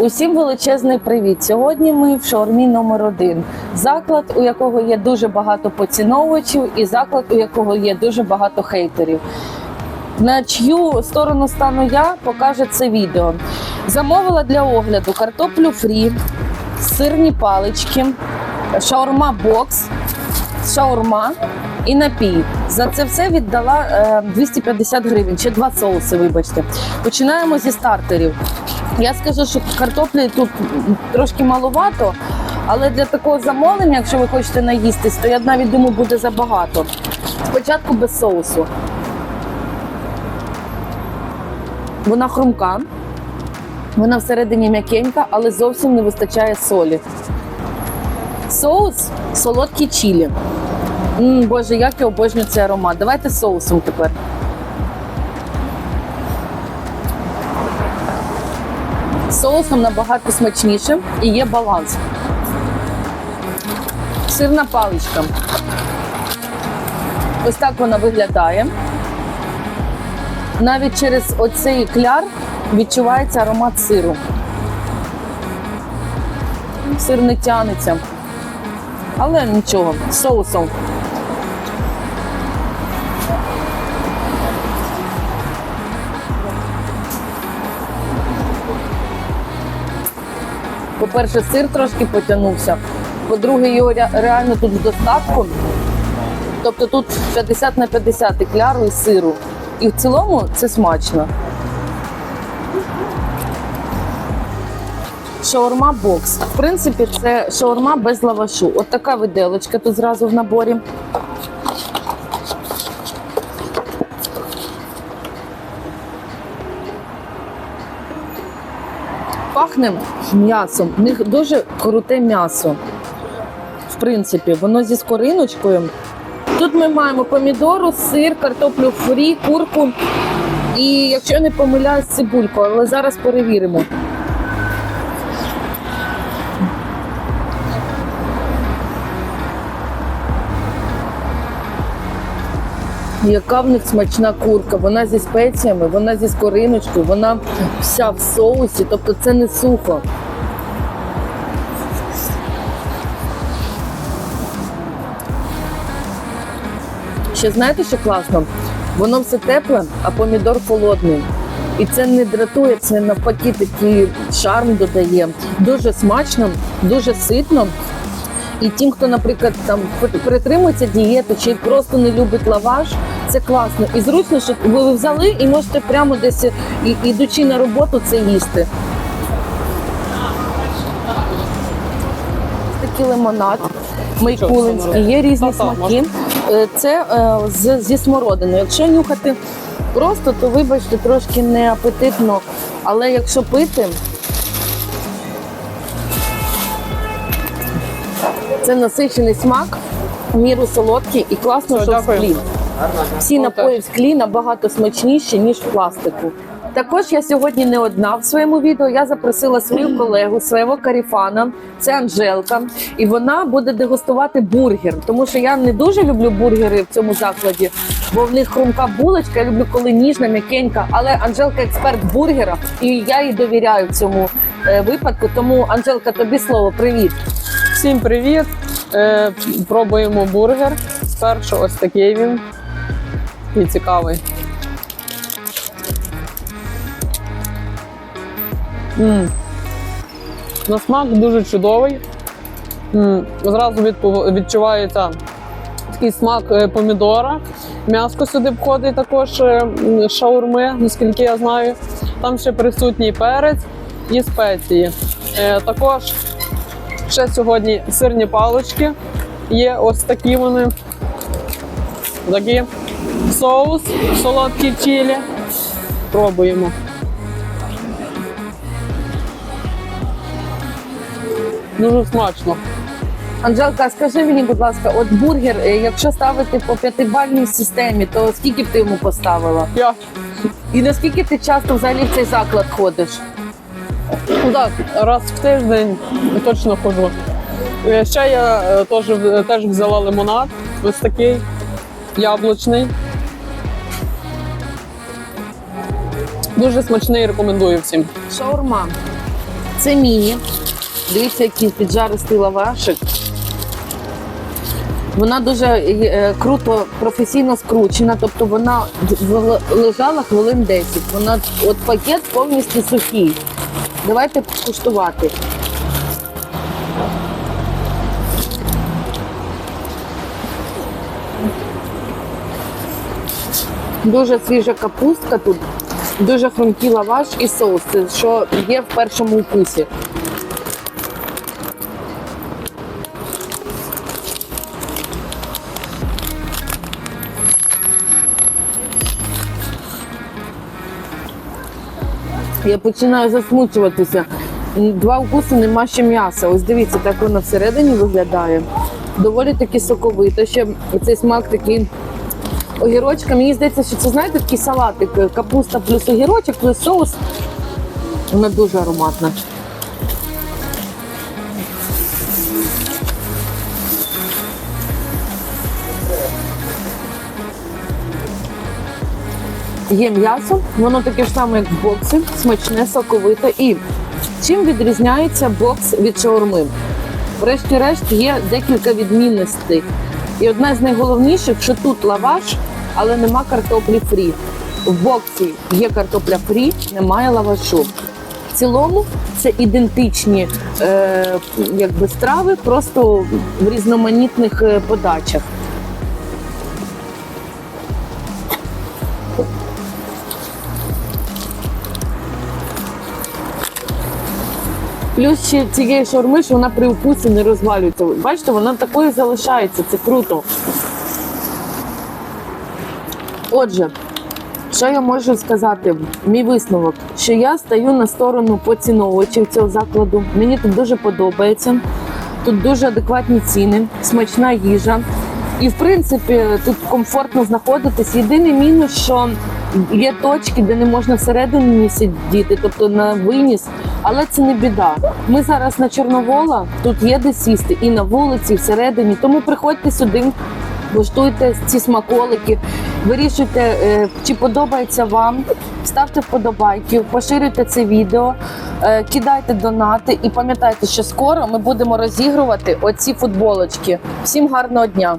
Усім величезний привіт! Сьогодні ми в шаурмі номер один. Заклад, у якого є дуже багато поціновувачів, і заклад, у якого є дуже багато хейтерів. На чию сторону стану я, покаже це відео. Замовила для огляду картоплю фрі, сирні палички, шаурма бокс, шаурма і напій. За це все віддала е, 250 гривень, ще два соуси, вибачте. Починаємо зі стартерів. Я скажу, що картоплі тут трошки маловато, але для такого замовлення, якщо ви хочете наїстись, то я навіть думаю, буде забагато. Спочатку без соусу. Вона хрумка, вона всередині м'якенька, але зовсім не вистачає солі. Соус солодкі чілі. М Боже, як я обожнюю цей аромат. Давайте соусом тепер. Соусом набагато смачніше і є баланс. Сирна паличка. Ось так вона виглядає. Навіть через оцей кляр відчувається аромат сиру. Сир не тянеться. Але нічого, соусом. По-перше, сир трошки потягнувся. По-друге, його реально тут в достатку. Тобто тут 50 на 50 і кляру і сиру. І в цілому це смачно. Шаурма бокс. В принципі, це шаурма без лавашу. От така виделочка тут зразу в наборі. Пахне м'ясом. В них дуже круте м'ясо. В принципі, воно зі скориночкою. Тут ми маємо помідору, сир, картоплю фрі, курку і, якщо не помиляюсь, цибульку, але зараз перевіримо. Яка в них смачна курка, вона зі спеціями, вона зі скориночкою, вона вся в соусі, тобто це не сухо. Ще знаєте, що класно? Воно все тепле, а помідор холодний. І це не дратує, це навпаки такий шарм додає. Дуже смачно, дуже ситно. І тим, хто, наприклад, там притримується дієти чи просто не любить лаваш, це класно. І зручно, що ви взяли і можете прямо десь, і- ідучи на роботу, це їсти. Такий лимонад, мейкулинський, є різні смаки. Е, Це е, з, зі смородиною. Якщо нюхати просто, то вибачте, трошки неапетитно. Але якщо пити, це насичений смак, в міру солодкий і класно, що в склі. Всі напої в склі набагато смачніші, ніж в пластику. Також я сьогодні не одна в своєму відео. Я запросила свою колегу, свого каріфана, це Анжелка, і вона буде дегустувати бургер. Тому що я не дуже люблю бургери в цьому закладі, бо в них хрумка булочка. Я люблю, коли ніжна, м'якенька. Але Анжелка експерт в бургерах, і я їй довіряю в цьому е, випадку. Тому Анжелка, тобі слово, привіт. Всім привіт! Е, пробуємо бургер. Спершу ось такий він. І цікавий. м На смак дуже чудовий. м Зразу відпу- відчувається такий смак е, помідора. М'яско сюди входить також е, шаурми, наскільки я знаю. Там ще присутній перець і спеції. Е, Також Ще сьогодні сирні палички. Є ось такі вони. Такі. Соус, солодкі чилі. Пробуємо. Дуже смачно. Анжелка, скажи мені, будь ласка, от бургер, е, якщо ставити по п'ятибальній системі, то скільки б ти йому поставила? Я І наскільки ти часто взагалі в цей заклад ходиш? Так, раз в тиждень точно ходжу. Е, Ще я е, теж, теж взяла лимонад. Ось такий яблучний. Дуже смачний, рекомендую всім. Шаурма. Це міні. Дивіться, який піджаристий лавашик. Вона дуже е, круто, професійно скручена, тобто вона лежала хвилин 10. Вона от пакет повністю сухий. Давайте куштувати. Дуже свіжа капустка тут, дуже хрумкий лаваш і соус, що є в першому укусі. Я починаю засмучуватися. Два укуси нема ще м'яса. Ось дивіться, так воно всередині виглядає. Доволі таки соковито. Ще цей смак такий огірочка. Мені здається, що це знаєте такий салатик. Капуста плюс огірочок, плюс соус. Вона дуже ароматна. Є м'ясо, воно таке ж саме, як в боксі, смачне, соковите. І чим відрізняється бокс від шаурми? Врешті-решт є декілька відмінностей. І одна з найголовніших, що тут лаваш, але нема картоплі фрі. В боксі є картопля фрі, немає лавашу. В цілому це ідентичні е, якби страви, просто в різноманітних е, подачах. Плюс ще цієї шаурми, що вона при вкусі не розвалюється. Бачите, вона такою залишається, це круто. Отже, що я можу сказати? Мій висновок, що я стаю на сторону поціновувачів цього закладу. Мені тут дуже подобається. Тут дуже адекватні ціни, смачна їжа. І в принципі тут комфортно знаходитись. Єдиний мінус, що є точки, де не можна всередині сидіти, тобто на виніс, але це не біда. Ми зараз на Чорновола, тут є де сісти і на вулиці, і всередині. Тому приходьте сюди, Влаштуйте ці смаколики, вирішуйте, е, чи подобається вам. Ставте вподобайки, поширюйте це відео, е, кидайте донати і пам'ятайте, що скоро ми будемо розігрувати оці футболочки. Всім гарного дня!